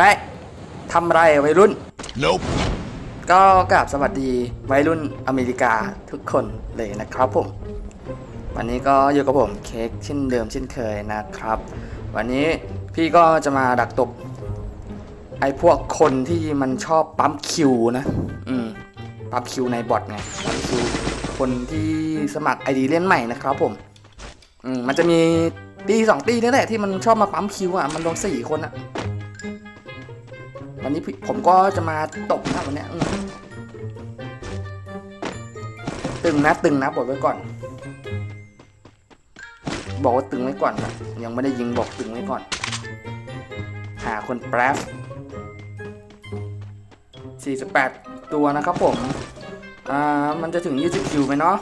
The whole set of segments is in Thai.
ไปทำไรวัยรุ่น Nope. ก็กราบสวัสดีวัยรุ่นอเมริกาทุกคนเลยนะครับผม วันนี้ก็อยู่กับผมเค้กเช่นเดิมเช่นเคยนะครับ วันนี้พี่ก็จะมาดักตบไอ้พวกคนที่มันชอบปั๊มคิวนะ อืม ปั๊มคิวในบอทไง ปั๊มคิวคนที่สมัครไอดีเล่นใหม่นะครับผม อืม มันจะมีตีสองตีนี่แหละที่มันชอบมาปั๊มคิวอะ มันลงสี่คนอะ วันนี้ผมก็จะมาตบนะวันนี้ตึงนะตึงนะบอกไว้ก่อน บอกว่าตึงไว้ก่อนนะยังไม่ได้ยิงบอกตึงไว้ก่อน หาคนแป๊บ48 ตัวนะครับผม อ่า มันจะถึง 20คิวไหมเนาะ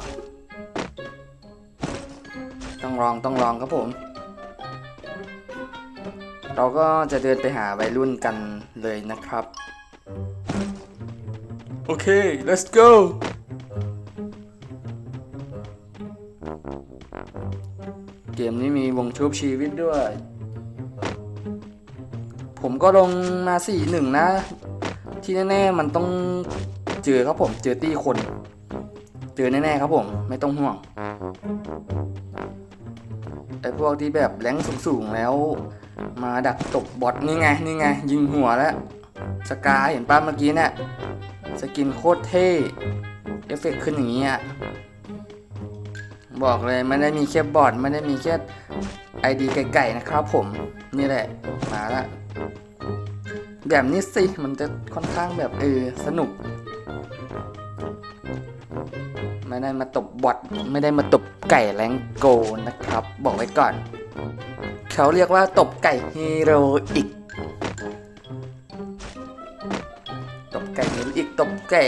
ต้องลองต้องลองครับผม เราก็จะเดินไปหาวัยรุ่นกันเลยนะครับ โอเค let's go เกมนี้มีวงชุบชีวิตด้วย ผมก็ลงมาสี่หนึ่งนะ ที่แน่ๆมันต้องเจอครับผม เจอตี้คน เจอแน่ๆครับผม ไม่ต้องห่วงไอ้พวกที่แบบแรงสูงๆแล้ว มาดักตบบอทนี่ไงนี่ไง ยิงหัวแล้วสกาเห็นป้าเมื่อกี้เนี่ยสกินโคตรเท่เอฟเฟกต์ขึ้นอย่างนี้อะบอกเลยไม่ได้มีแค่บอทไม่ได้มีแค่ไอดีไก่ๆนะครับผมนี่แหละมาละแบบนี้สิมันจะค่อนข้างแบบเออสนุก ไม่ได้มาตบบอทไม่ได้มาตบไก่แรงโกนะครับ บอกไว้ก่อน เขาเรียกว่าตบไก่ฮีโร่อีก ตบไก่ฮีโร่อีกตบไก่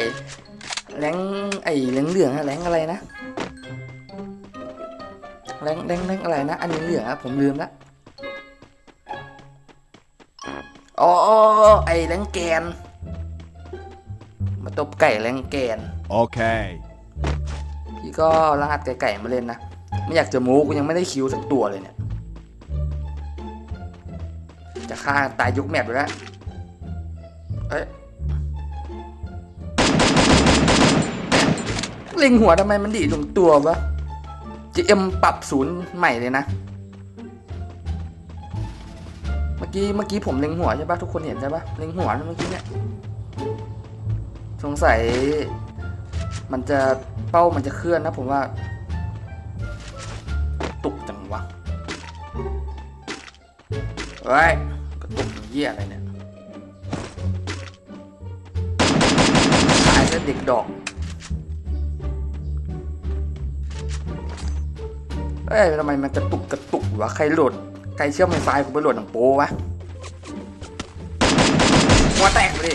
แรงไอ้เหลืองเหลืองๆอะแรงอะไรนะแรงแรงแรงอะไรนะ อันนี้เหลืองๆอะผมลืมละอ๋อไอ้แรงแกน มาตบไก่แรงแกน Okay. พี่ก็รหัสไก่ๆมาเล่นนะ ไม่อยากจะมูกูยังไม่ได้คิวสักตัวเลยเนี่ย จะฆ่าตายยุกแมปอยู่แล้วเอ้ยเล็งหัวทำไมมันดีตรงตัววะจะเอ็มปรับศูนย์ใหม่เลยนะ เมื่อกี้เมื่อกี้ผมเล็งหัวใช่ปะทุกคนเห็นใช่ปะเล็งหัวนะเมื่อกี้เนี่ยสงสัย มันจะเป้ามันจะเคลื่อนนะผมว่า ตุกจังวะเฮ้ย เยี่ยอะไรเนี่ยตายซะเด็กดอกเอ้ยทำไมมันกระตุกกระตุกวะใครโหลดใครเชื่อมไฟฟ้าผมไปโหลดหนังโป๊วะหัวแตกไปดิ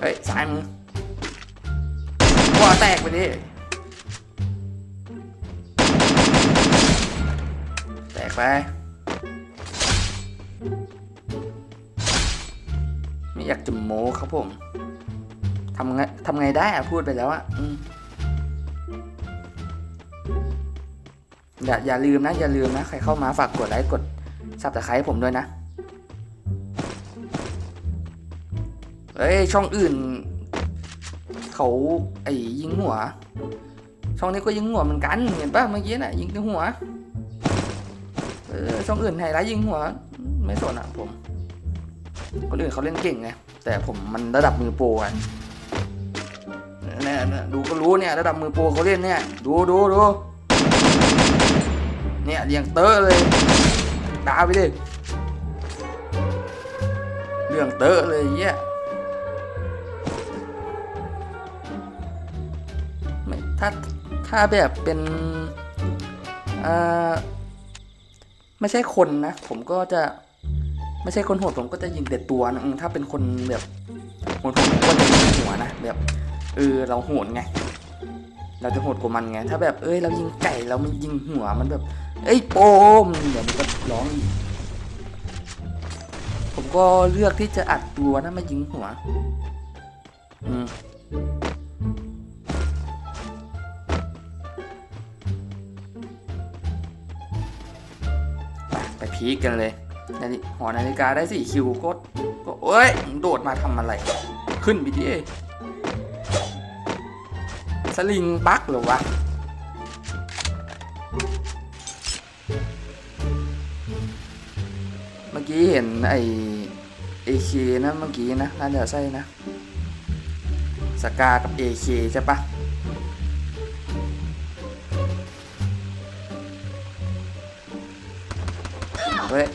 เฮ้ยซ้ายมือหัวแตกไปดิแตกไป ไม่อยากจะโม้ครับผมทำไงทำไงได้อะพูดไปแล้วอะอย่าอย่าลืมนะ อย่าลืมนะ ใครเข้ามาฝากกดไลค์กดซับสไครต์ผมด้วยนะ เอ้ย ช่องอื่น เขาไอ้ยิงหัว ช่องนี้ก็ยิงหัวเหมือนกัน เห็นป่ะเมื่อกี้น่ะ ยิงที่หัว เออ ช่องอื่นไฮไลท์ยิงหัว ไม่สนอะผมคนอื่นเขาเล่นเก่งไงแต่ผมมันระดับมือโปรอะเนี่ยดูก็รู้เนี่ยระดับมือโปรเขาเล่นเนี่ย ดูดูดูเนี่ยเรียงเตอร์เลยดาไปดิเรื่องเตอร์เลยเยี่ยถ้าถ้าแบบเป็นอ่าไม่ใช่คนนะ ผมก็จะ ไม่ใช่คนโหดผมก็จะยิงแต่ตัวนะถ้าเป็นคนแบบโหดผมก็จะยิงหัวนะแบบเออเราโหดไง เราจะโหดกว่ามันไง ถ้าแบบเอ้ยเรายิงไก่เรามันยิงหัวมันแบบ เอ้ยโปมเดี๋ยวมันก็ร้องอีกผมก็เลือกที่จะอัดตัวนะไม่ยิงหัวอืมไปไปพีคกันเลย นาฬิหอนาฬิกาได้สี่คิวก็ก็เอ้ยโดดมาทำอะไร ขึ้นไปดิสลิงบักเหรอวะเมื่อกี้เห็นไอเอเคนะเมื่อกี้นะน่าจะใช่นะสกากับ AK ใช่ปะเฮ้ย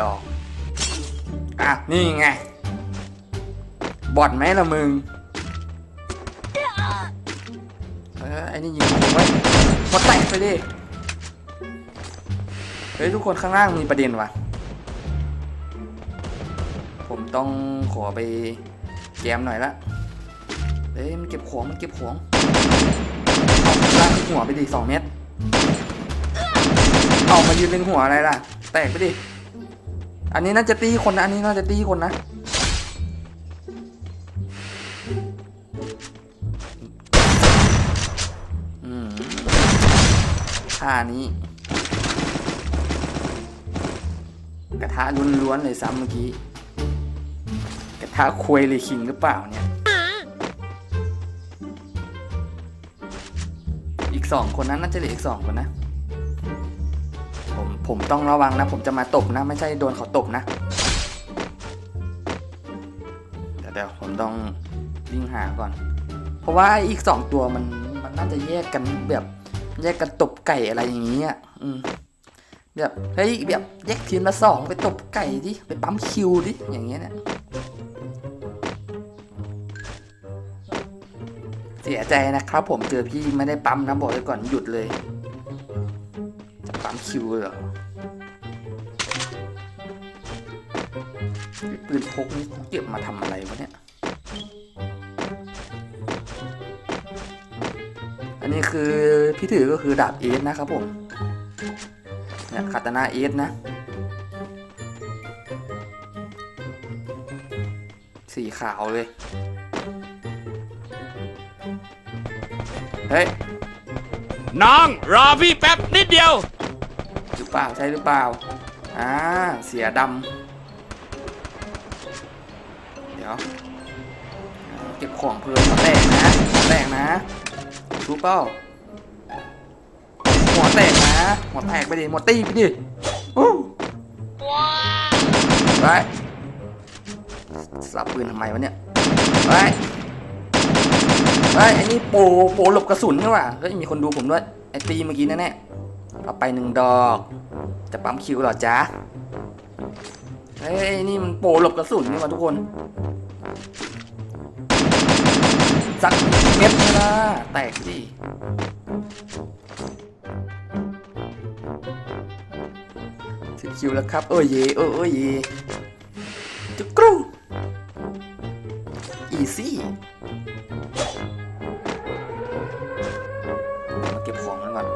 ดอก อะ นี่ไง บอดไหมละมึง เออไอ้นี่ยิงผมไว้พอแตกไปดิ เฮ้ย ทุกคนข้างล่างมีประเด็นวะผมต้องขอไปแกมหน่อยละเอ้ย มันเก็บของ มันเก็บของเอาลากที่หัวไปดิสองเมตร เอามายืนเล็งหัวอะไรล่ะ แตกไปดิ อันนี้น่าจะตีคนนะ อันนี้น่าจะตีคนนะ อืมท่านี้ กระทะล้วนๆเลยซ้ำเมื่อกี้ กระทะควยเลยคิงหรือเปล่าเนี่ย อีกสองคนนั้นน่าจะเหลืออีกสองคนนะ ผมต้องระวังนะ ผมจะมาตบนะ ไม่ใช่โดนเขาตบนะ เดี๋ยวเดี๋ยวผมต้องวิ่งหาก่อน เพราะว่าไอ้อีกสองตัวมันมันน่าจะแยกกันแบบแยกกันตบไก่อะไรอย่างนี้อะอืมแบบเฮ้ยแบบแยกทีมละสองไปตบไก่ดิไปปั๊มคิวดิอย่างเงี้ยเนี่ยเสียใจนะครับ ผมเจอพี่ไม่ได้ปั๊มนะบอกไว้ก่อนหยุดเลยจะปั๊มคิวเหรอ ปืนพกนี่เก็บมาทำอะไรวะเนี่ย อันนี้คือพี่ถือก็คือดาบเอสนะครับผม เนี่ยคาตานาเอสนะ สีขาวเลย เฮ้ย น้อง รอพี่แป๊บนิดเดียว หรือเปล่า ใช่หรือเปล่า อ่า เสียดำ ของเพื่อนหัวแตกนะหัวแตกนะรู้เปล่าหัวแตกนะหัวแตกไปดิหัวตีไปดิอู้ไปสับปืนทำไมวะเนี่ยไปไปไอ้นี่โปโปหลบกระสุนนี่หว่าเฮ้ยมีคนดูผมด้วยไอ้ตีเมื่อกี้แน่ๆเอาไปหนึ่งดอก จะปั๊มคิวหรอจ๊ะเฮ้ยนี่มันโปหลบกระสุนนี่หว่าทุกคน สักเม็ดนี่นะแตกดิสิบคิวแล้วครับ โอ้ยเยโอ้ยโอ้ยเยจุกกรูอีซี่มาเก็บของกันก่อน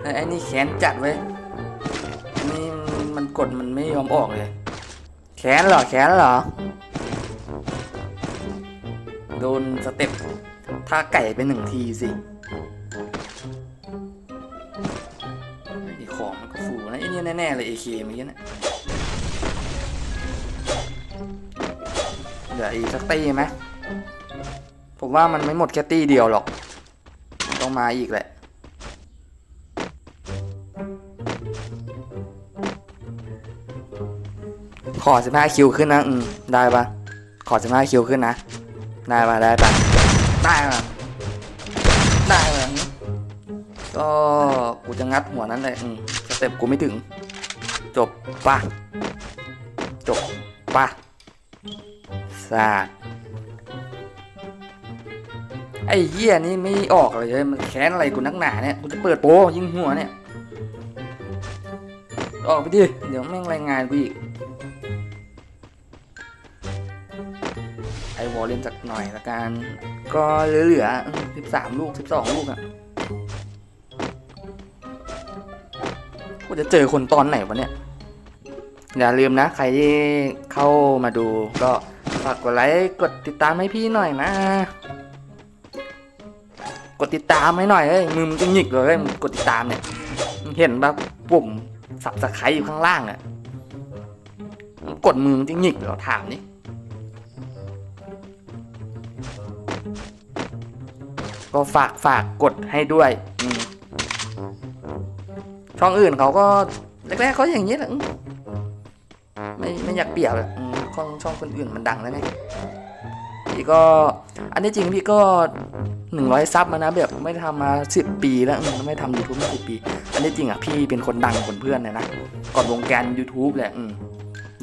ไอ้ไอ้นี่แขนจัดเว้ยนนี้มันกดมันไม่ยอมออกเลย แขนเหรอ แขนเหรอ โดนสเต็ปท่าไก่ไปหนึ่งทีสิไอ้ของมันก็ฟูนะไอ้เนี่ยแน่ ๆ เลย AK เมื่อกี้นะเหลืออีกสักตีไหมผมว่ามันไม่หมดแค่ตีเดียวหรอก ต้องมาอีกแหละขอ 15 คิวขึ้นนะ อืม ได้ปะขอ 15 คิวขึ้นนะ ได้ปะได้ปะได้ปะได้ปะก็กูจะงัดหัวนั้นเลยสเต็ปกูไม่ถึง จบปะจบปะสาดไอ้เหี้ยนี่ไม่ออกเลยเว้ยมันแค้นอะไรกูนักหนาเนี่ย กูจะเปิดโปยิงหัวเนี่ย ออกไปดิ เดี๋ยวแม่งรายงานกูอีก ไอวอลเล่นสักหน่อยละกัน ก็เหลือๆสิบสามลูกสิบสองลูกอะ่ะกูจะเจอคนตอนไหนวะเนี่ย อย่าลืมนะ ใครที่เข้ามาดูก็ฝากกดไลค์กดติดตามให้พี่หน่อยนะ กดติดตามให้หน่อยเฮ้ยมือมันจะหงิกเลยมึงกดติดตามเนี่ยเห็นปะปุ่มสับสไครต์อยู่ข้างล่างอะกดมือมันจะหงิกเหรอถามนี่ ก็ฝากฝากกดให้ด้วยช่องอื่นเขาก็แรกๆเขาอย่างนี้แหละไม่ไม่อยากเปรียบอะอืมช่องช่องคนอื่นมันดังแล้วไงพี่ก็ อันนี้จริงพี่ก็หนึ่งร้อยซับมานะแบบไม่ได้ทำมาสิบปีแล้วไม่ทำยูทูบมาสิบปี อันนี้จริงอะพี่เป็นคนดังกว่าเพื่อนเลยนะก่อนวงการ YouTube แหละ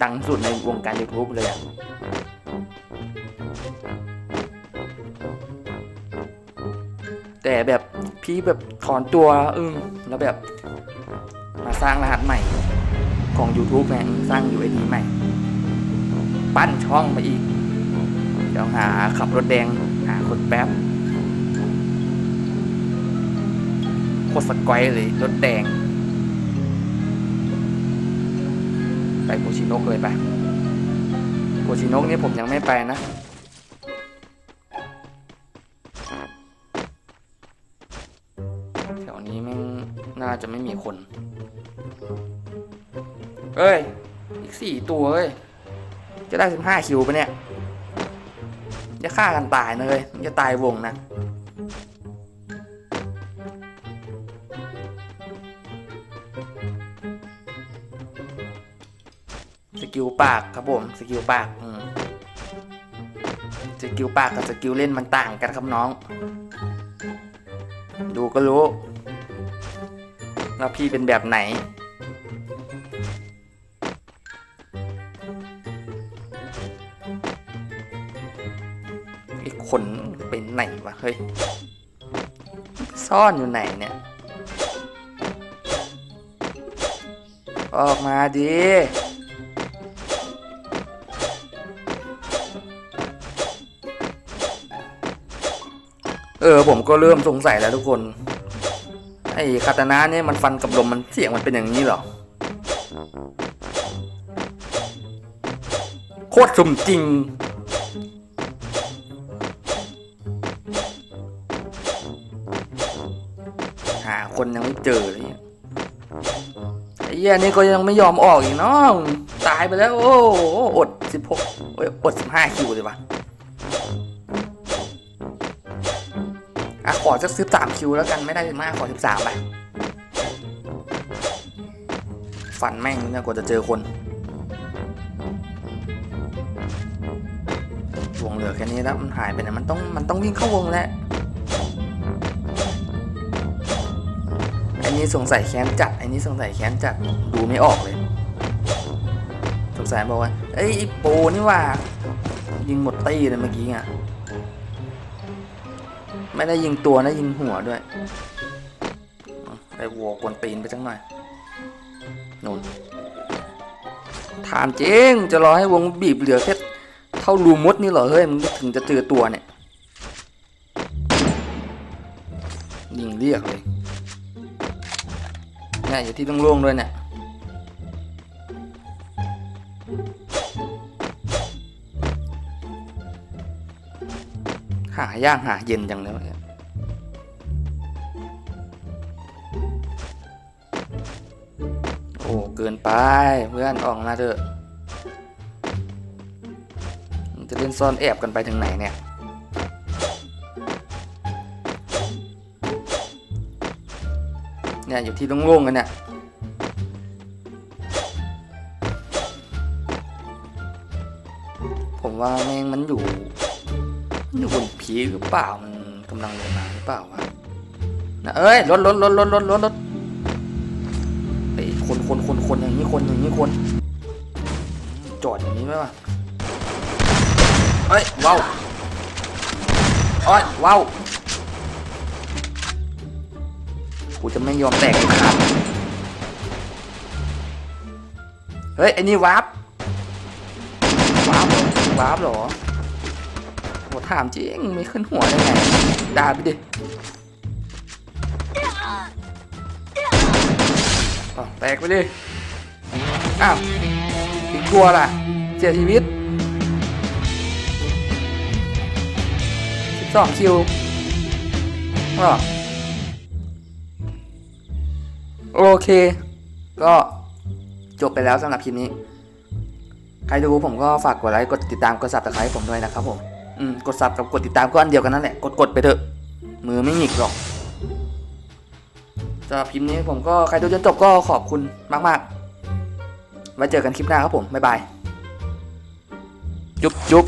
ดังสุดในวงการ YouTube เลยอะ แต่แบบพี่แบบถอนตัวอืมแล้วแบบ มาสร้างรหัสใหม่ของ YouTube ไงสร้าง UID ใหม่ ปั้นช่องมาอีก เดี๋ยวหาขับรถแดง หาคนแป๊บโคตรสกอยเลย รถแดง ไปโคชิโนกเลยไปโคชิโนกนี่ผมยังไม่ไปนะ น่าจะไม่มีคน เอ้ย อีกสี่ตัวเอ้ย จะได้สิบห้าคิวปะเนี่ย จะฆ่ากันตายนะเลยจะตายวงนะ สกิลปากครับผม สกิลปากอืมสกิลปากกับสกิลเล่นมันต่างกันครับน้อง ดูก็รู้ ว่าพี่เป็นแบบไหน ไอ้ขนเป็นไหนวะ เฮ้ย ซ่อนอยู่ไหนเนี่ย ออกมาดิเออ ผมก็เริ่มสงสัยแล้วทุกคน ไอ้คาตานะเนี่ยมันฟันกับลมมันเสียงมันเป็นอย่างนี้เหรอ โคตรสมจริง หาคนยังไม่เจอเลยไอ้เหี้ยนี่ก็ยังไม่ยอมออกอีกเนาะตายไปแล้ว โอ้โหอดสิบหกอดสิบห้าคิวเลยวะ อะขอสักสิบสามคิวแล้วกันไม่ได้มากขอสิบสามไปฟันแม่งเนี่ยกว่าจะเจอคนวงเหลือแค่นี้แล้วมันหายไปไหนมันต้องมันต้องวิ่งเข้าวงแล้วอันนี้สงสัยแค้นจัดอันนี้สงสัยแค้นจัดดูไม่ออกเลย สงสัยบอกว่าเอ้ยไอ้โปนี่ว่า ยิงหมดตีเลยเมื่อกี้อะ ไม่ได้ยิงตัวนะยิงหัวด้วยไอ้วัวกวนตีนไปจังหน่อยนู่นถามจริงจะรอให้วงบีบเหลือแค่เท่ารูมดนี่เหรอเฮ้ยมึงถึงจะเจอตัวเนี่ยยิงเรียกเลยเนี่ยอยู่ที่โล่วงด้วยเนี่ย หายางหาเย็นจังเลยเนี่ยโอ้เกินไปเพื่อนออกมาเถอะจะเล่นซ่อนแอบกันไปถึงไหนเนี่ยเนี่ยอยู่ที่โล่งๆกันเนี่ยผมว่าแม่งมันอยู่ อยู่บนผีหรือเปล่ามันกำลังลงมาหรือเปล่าวะนะเอ้ยรถรถรถรถรถรถรถไอ้คนคนคนคนอย่างนี้คนอย่างนี้คน จอดอย่างนี้ไหมวะเอ้ยว้าวเอ้ยว้าวกูจะไม่ยอมแตกเลยครับเฮ้ยไอ้นี่วาร์ปวาร์ปวาร์ปหรอ โหถามจริงไม่ขึ้นหัวได้ไงด่าไปดิแตกไปดิ อ้าว อีกตัวล่ะ เสียชีวิต 12 คิวอ๋อโอเค ก็จบไปแล้วสำหรับคลิปนี้ ใครดูผมก็ฝากกดไลค์ กดติดตาม กดซับสไครต์ผมด้วยนะครับผม อืมกดซับกับกดติดตามก็อันเดียวกันนั่นแหละ กดกดไปเถอะ มือไม่หงิกหรอกสำหรับคลิปนี้ผมก็ใครดูจนจบก็ขอบคุณมากๆ ไว้เจอกันคลิปหน้าครับผม บ๊ายบาย จุ๊บจุ๊บ